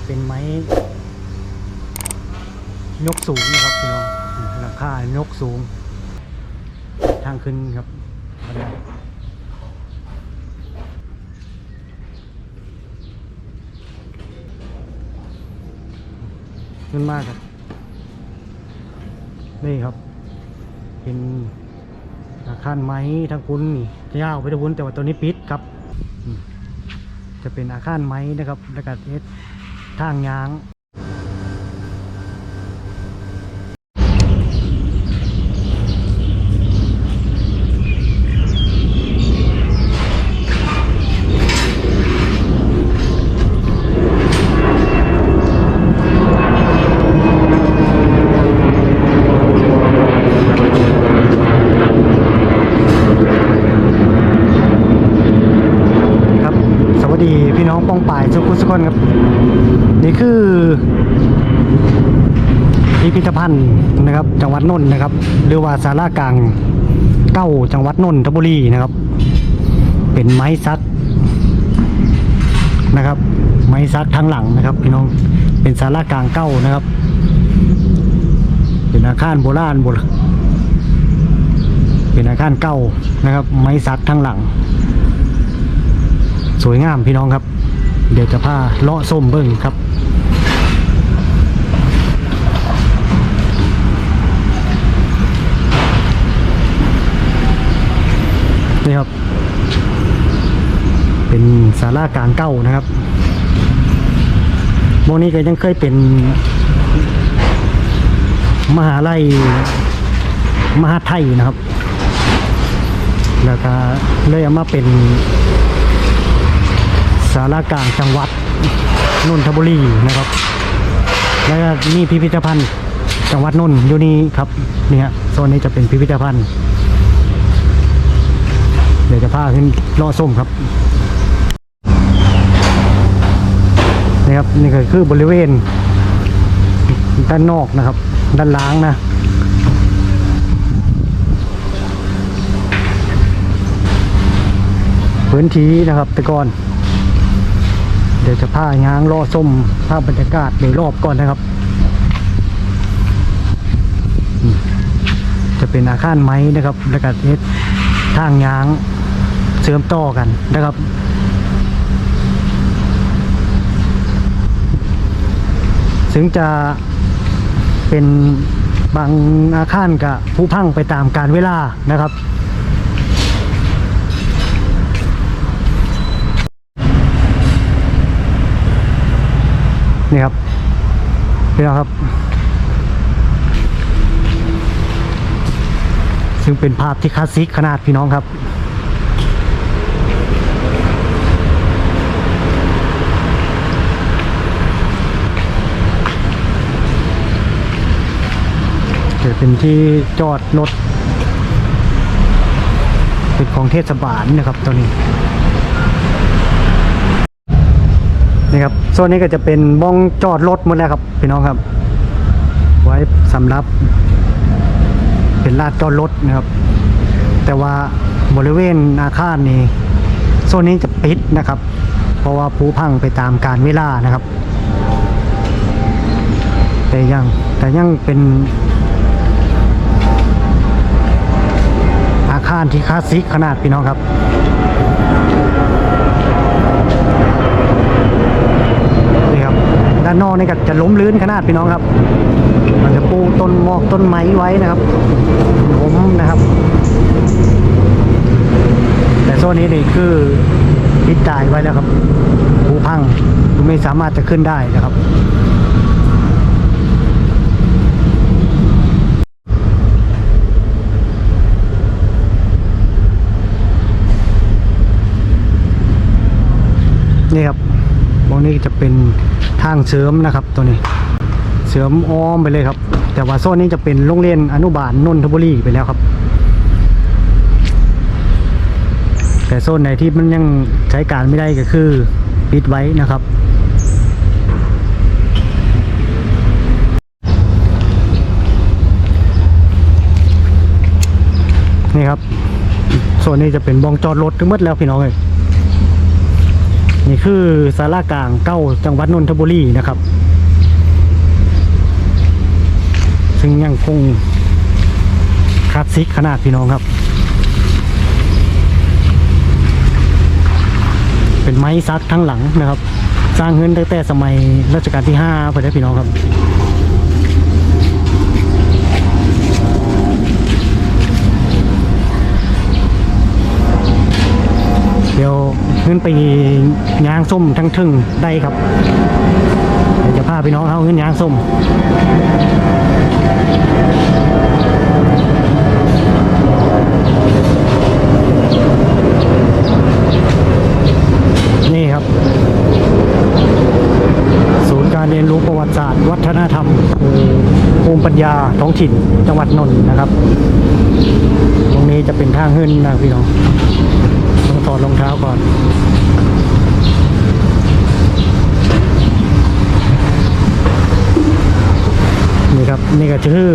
จะเป็นไม้ยกสูงนะครับพี่น้องหลังคายกสูง ทางขึ้นครับขึ้นมากครับ นี่ครับ เป็นอาคารไม้ทางคุณนี่จะยาวไปทางคุณแต่ว่าตัวนี้ปิดครับ จะเป็นอาคารไม้นะครับแล้วก็เฮ็ด ทางยาง ครับ สวัสดีพี่น้องป้องป่ายทุกคนครับ นี่คือพิพิธภัณฑ์นะครับ จังหวัดนนท์นะครับหรือว่าศาลากลางเก้าจังหวัดนนทบุรีนะครับ เป็นไม้ซักนะครับ ไม้ซักทางหลังนะครับพี่น้องเป็นศาลากลางเก้านะครับ เป็นอาคารโบราณโบราณเป็นอาคารเก้านะครับ ไม้ซักทางหลัง สวยงามพี่น้องครับ เดี๋ยวจะพาเลาะส้มเบิ้งครับนี่ครับ เป็นศาลากลางเก้านะครับโมนี้ก็ยังเคยเป็น มหาลัยมหาไทยนะครับ แล้วก็เลยเอามาเป็นารากลางจังหวัดนนทบุรีนะครับ แล้วก็นี่พิพิธภัณฑ์ จังหวัดนนท์อยู่นี่ครับนี่ฮะโซนนี้จะเป็นพิพิธภัณฑ์ เดี๋ยวจะพาขึ้นล่อส้มครับนี่ครับนี่ก็คือบริเวณ ด้านนอกนะครับ ด้านล้างนะพื้นที่นะครับแต่ก่อน เดี๋ยวจะพาย้างล่อส้มภาพบรรยากาศโดยรอบก่อนนะครับ จะเป็นอาคารไม้นะครับแล้วก็เฮ็ดทางย้างเชื่อมต่อกันนะครับถึงจะเป็นบางอาคารกับผู้พังไปตามการเวลานะครับ นี่ครับพี่น้องครับ ซึ่งเป็นภาพที่คลาสสิกขนาดพี่น้องครับจะเป็นที่จอดรถเป็นของเทศบาลนะครับตัวนี้ นี่ครับโซนนี้ก็จะเป็นบ้องจอดรถหมดแล้วครับพี่น้องครับ ไว้สำหรับ เป็นลานจอดรถนะครับ แต่ว่าบริเวณอาคารนี้โซนนี้จะปิดนะครับ เพราะว่าผู้พังไปตามการเวลานะครับ แต่ยังแต่ยังเป็นอาคารที่คลาสสิกขนาดพี่น้องครับ ด้านนอกนี่ก็จะล้มลื่นขนาดพี่น้องครับ มันจะปูต้นมอกต้นไม้ไว้นะครับล้มนะครับ แต่โซนนี้นี่คือพิจายไว้แล้วครับผูพังไม่สามารถจะขึ้นได้นะครับ นี่ครับตรง นี้จะเป็นทางเสริมนะครับตัวนี้ เสริมอ้อมไปเลยครับ แต่ว่าโซนนี้จะเป็นโรงเรียนอนุบาลนนทบุรีไปแล้วครับ แต่โซนไหนที่มันยังใช้การไม่ได้ก็คือปิดไว้นะครับนี่ครับโซนนี้จะเป็นบองจอดรถทั้งหมดแล้วพี่น้องเลย นี่คือสารากลางเก้าจังหวัดนนทบุรีนะครับ ซึ่งยังคงคลาสสิกขนาดพี่น้องครับ เป็นไม้ซักทั้งหลังนะครับ สร้างเงินตั้งแต่สมัยรัชกาลที่5ไปได้พี่น้องครับ ขึ้นไปยางส้มทั้งทึ่งได้ครับเดี๋ยวจะพาพี่น้องเขาขึ้นยางส้มนี่ครับ ศูนย์การเรียนรู้ประวัติศาสตร์ วัฒนธรรมภูมิปัญญาท้องถิ่นจังหวัดนนท์นะครับ ตรงนี้จะเป็นทางขึ้นนะพี่น้อง ถอดรองเท้าก่อนนี่ครับนี่ก็คือ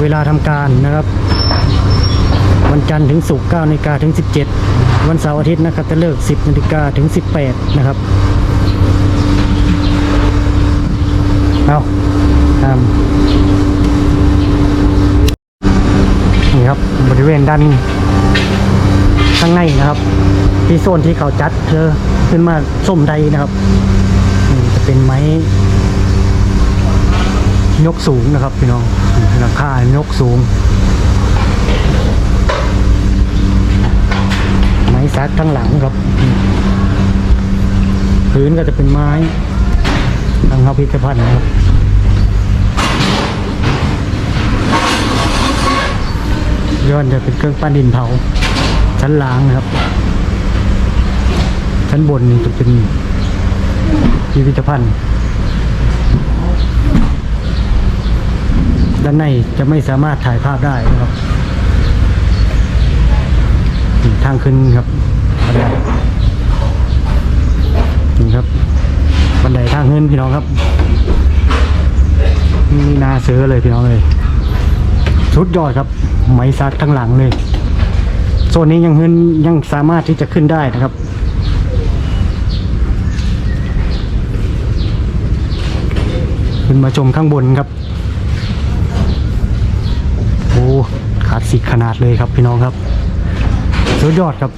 เวลาทำการนะครับวันจันทร์ถึงศุกร์9นาฬิกาถึง 17 วันเสาร์อาทิตย์นะครับจะเลิก 10นาฬิกาถึง 18 นะครับ เอาตามนี่ครับบริเวณด้าน ข้างในนะครับ ที่โซนที่เขาจัดเธอขึ้นมาส้มใดนะครับจะเป็นไม้ยกสูงนะครับพี่น้องราคายกสูง ไม้ซักทั้งหลังครับพื้นก็จะเป็นไม้ทางเขาพิพิธภัณฑ์นะครับย้อนจะเป็นเครื่องปั้นดินเผา ชั้นล่างนะครับ ชั้นบนนี่จะเป็นพิพิธภัณฑ์ ด้านในจะไม่สามารถถ่ายภาพได้นะครับ ทางขึ้นครับบันไดนี่ครับ บันไดทางขึ้นพี่น้องครับนี่นาเสือเลยพี่น้องเลยสุดยอดครับ ไม้ซักทั้งหลังเลย โซนนี้ยังขึ้นยังสามารถที่จะขึ้นได้นะครับ ขึ้นมาชมข้างบนครับ โอ้คลาสสิกขนาดเลยครับพี่น้องครับสุดยอดครับ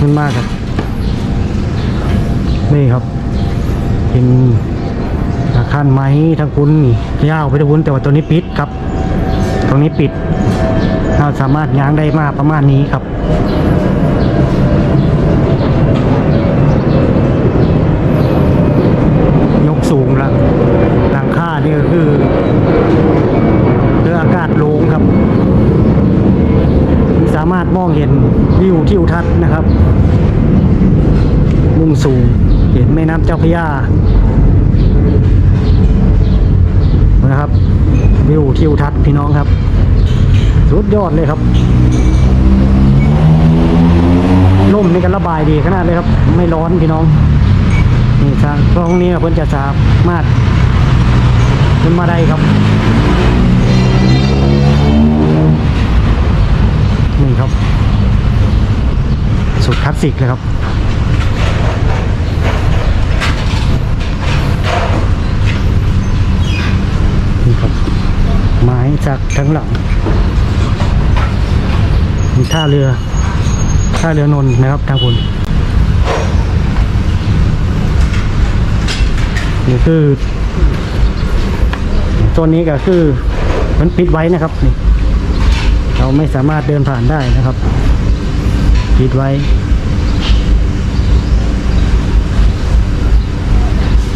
มันมากครับ นี่ครับ เป็น คารไม้ทั้งคุณนี่ยาวไปทั้งคุณแต่ว่าตัวนี้ปิดครับ ตรงนี้ปิด เราสามารถย้างได้มากประมาณนี้ครับยกสูงละหลังคานี่ก็คือเรืออากาศโล่งครับ สามารถมองเห็นวิวทิวทัศน์นะครับ มุมสูงเห็นแม่น้ำเจ้าพระยา นะครับ วิวทิวทัศน์พี่น้องครับ สุดยอดเลยครับลมนี่ก็ระบายดีขนาดเลยครับ ไม่ร้อนพี่น้องนี่ทางตรงนี้เพิ่นจะสามารถขึ้นมาได้ครับนี่ครับ สุดคลาสสิกเลยครับ นี่ครับ ไม้ จากทั้งหลังมีท่าเรือท่าเรือนนนะครับทางคุณนี่คือตัวนี้ก็คือมันปิดไว้นะครับนี่เราไม่สามารถเดินผ่านได้นะครับ ปิดไว้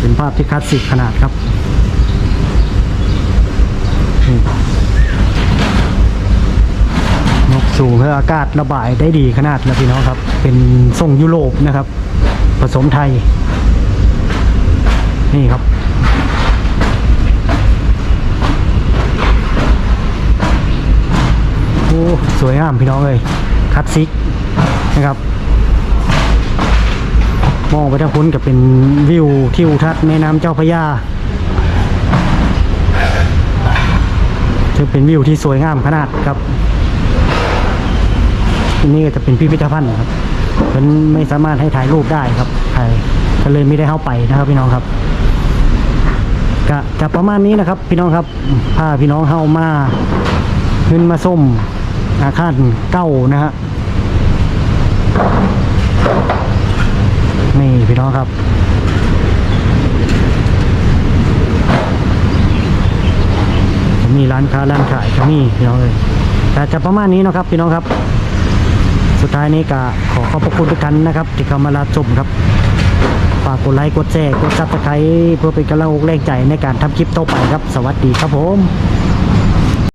เป็นภาพที่คลาสสิกขนาดครับ นกสูงเพื่ออากาศระบายได้ดีขนาดแล้วพี่น้องครับ เป็นทรงยุโรปนะครับ ผสมไทย นี่ครับโอ้สวยงามพี่น้องเลยคลาสสิกนะครับ มองไปทางคุณกับเป็นวิวทิวทัศน์แม่น้ำเจ้าพระยา ถือเป็นวิวที่สวยงามขนาดครับที่นี่ก็จะเป็นพิพิธภัณฑ์ครับมันไม่สามารถให้ถ่ายรูปได้ครับถ่ายก็เลยไม่ได้เข้าไปนะครับ พี่น้องครับก็จะประมาณนี้นะครับ พี่น้องครับพาพี่น้องเข้ามาขึ้นมาส้มอาคารเก้านะฮะนี่พี่น้องครับ มี ร้านค้าร้านขายก็มีพี่น้องเลยแต่จะประมาณนี้นะครับพี่น้องครับ สุดท้ายนี้ก็ขอขอบพระคุณทุกท่านนะครับ ที่เข้ามารับชมครับฝากกดไลค์กดแชร์กดซับสไครต์เพื่อเป็นกำลังอกแรงใจในการทำคลิปต่อไปครับ สวัสดีครับผม